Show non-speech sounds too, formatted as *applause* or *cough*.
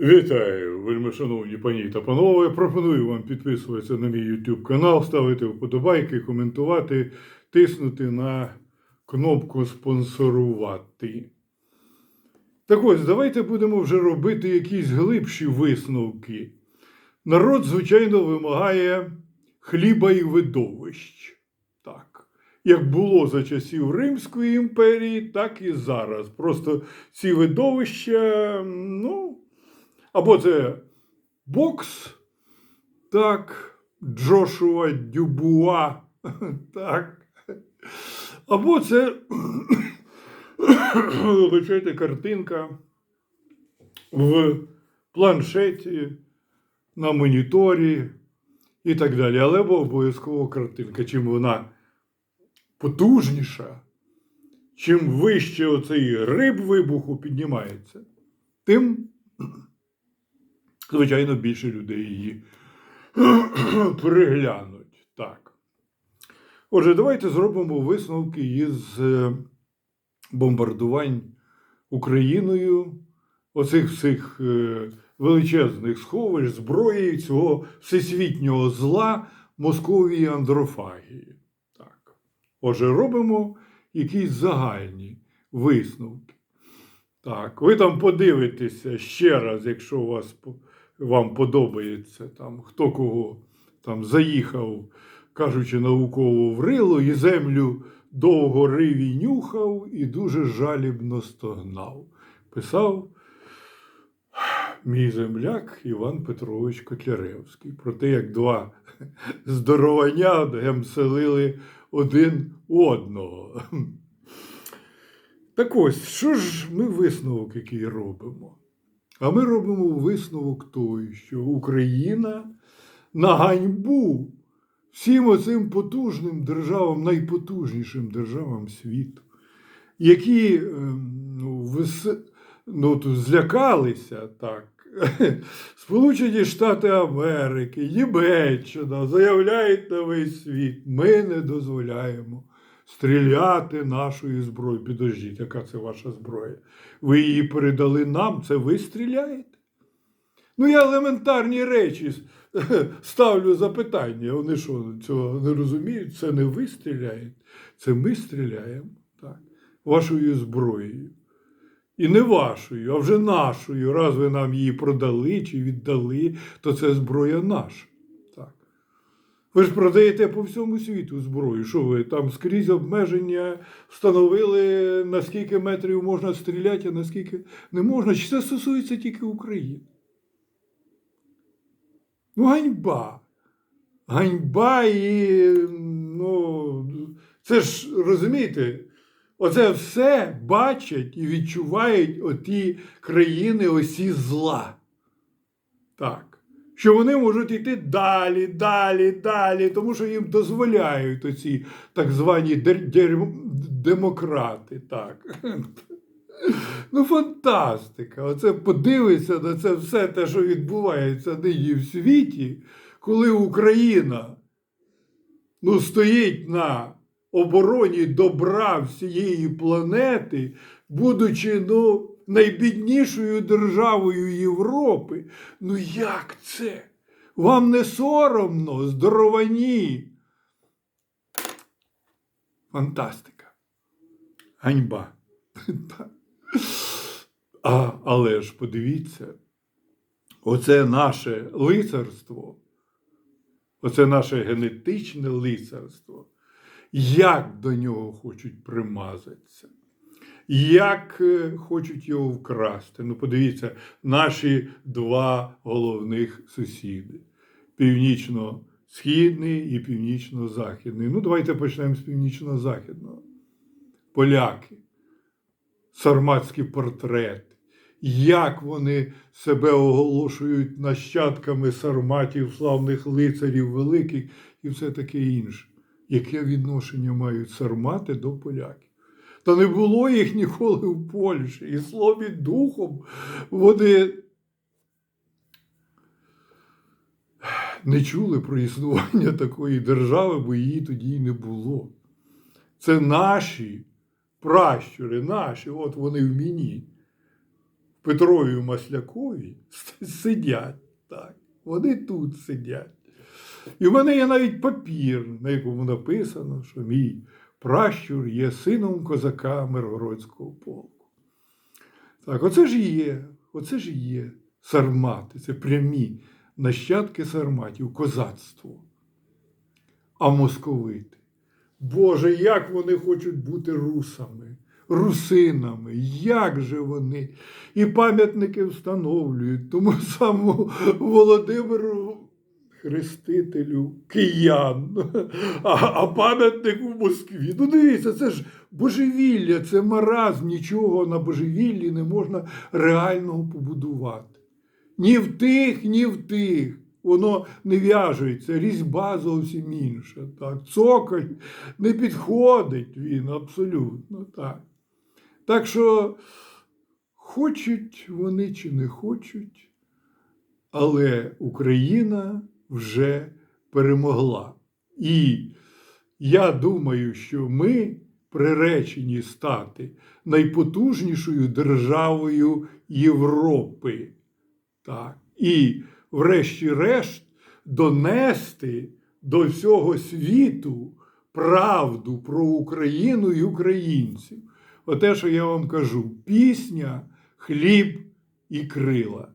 Вітаю, вельми шановні пані та панове. Пропоную вам підписуватися на мій YouTube канал, ставити вподобайки, коментувати, тиснути на кнопку спонсорувати. Так ось, давайте будемо вже робити якісь глибші висновки. Народ, звичайно, вимагає хліба і видовищ. Так. Як було за часів Римської імперії, так і зараз. Просто ці видовища, ну, або це бокс, так, Джошуа Дюбуа, *laughs* так. Або це *coughs* вибачайте, картинка в планшеті, на моніторі і так далі. Але обов'язково картинка. Чим вона потужніша, чим вище оцей риб вибуху піднімається, тим звичайно, більше людей її *clears throat* переглянуть. Так. Отже, давайте зробимо висновки із е, бомбардувань Україною, оцих всіх е, величезних сховищ, зброї цього всесвітнього зла Московії андрофагії. Так. Отже, робимо якісь загальні висновки. Так, ви там подивитеся ще раз, якщо у вас вам подобається, там, хто кого там заїхав, кажучи науково в рило, і землю довго рив і нюхав, і дуже жалібно стогнав. Писав мій земляк Іван Петрович Котляревський про те, як два здоровання гемселили один одного. Так ось, що ж ми висновок який робимо? А ми робимо висновок той, що Україна на ганьбу всім оцим потужним державам, найпотужнішим державам світу, які ем, ну, вис... ну, тут злякалися так. *laughs* Сполучені Штати Америки, Німеччина заявляють на весь світ, ми не дозволяємо стріляти нашою зброєю. Підождіть, яка це ваша зброя? Ви її передали нам, це ви стріляєте? Ну, я елементарні речі *laughs* ставлю запитання. Вони що, цього не розуміють? Це не ви стріляєте, це ми стріляємо так, вашою зброєю. І не вашою, а вже нашою. Раз ви нам її продали чи віддали, то це зброя наша. Ви ж продаєте по всьому світу зброю. Що ви там скрізь обмеження встановили, на скільки метрів можна стріляти, а на скільки не можна? Чи це стосується тільки України? Ну, ганьба. Ганьба і, ну, це ж розумієте, оце все бачать і відчувають оті країни осі зла. Так. Що вони можуть йти далі, далі, далі, тому що їм дозволяють оці так звані дер- дер- демократи. Так. *laughs* Ну, фантастика. Оце подивися на це все те, що відбувається нині в світі, коли Україна ну, стоїть на обороні добра всієї планети, будучи ну, найбіднішою державою Європи. Ну як це? Вам не соромно, здоровані? Фантастика. Ганьба. А, але ж подивіться, оце наше лицарство, оце наше генетичне лицарство, як до нього хочуть примазатися, як е, хочуть його вкрасти. Ну, подивіться, наші два головних сусіди: північно-східний і північно-західний. Ну, давайте почнемо з північно-західного. Поляки сарматські портрети, як вони себе оголошують нащадками сарматів, славних лицарів великих і все таке інше. Яке відношення мають сармати до поляків? Та не було їх ніколи в Польщі. І словом і духом вони не чули про існування такої держави, бо її тоді й не було. Це наші пращури, наші, от вони в мені. В Петрові Маслякові сидять. Так. Вони тут сидять. І в мене є навіть папір, на якому написано, що мій пращур є сином козака Миргородського полку. Так, оце ж є, оце ж є сармати, це прямі нащадки сарматів, козацтво. А московити. Боже, як вони хочуть бути русами, русинами, як же вони і пам'ятники встановлюють тому самому Володимиру Хрестителю киян, а, а пам'ятник у Москві. Ну дивіться, це ж божевілля, це маразм, нічого на божевіллі не можна реального побудувати. Ні в тих, ні в тих. Воно не в'яжеться, різьба зовсім інша. Так. Цоколь не підходить він абсолютно так. Так що хочуть вони чи не хочуть, але Україна вже перемогла. І я думаю, що ми приречені стати найпотужнішою державою Європи. Так. І, врешті-решт, донести до всього світу правду про Україну і українців. Оте, що я вам кажу, пісня, хліб і крила.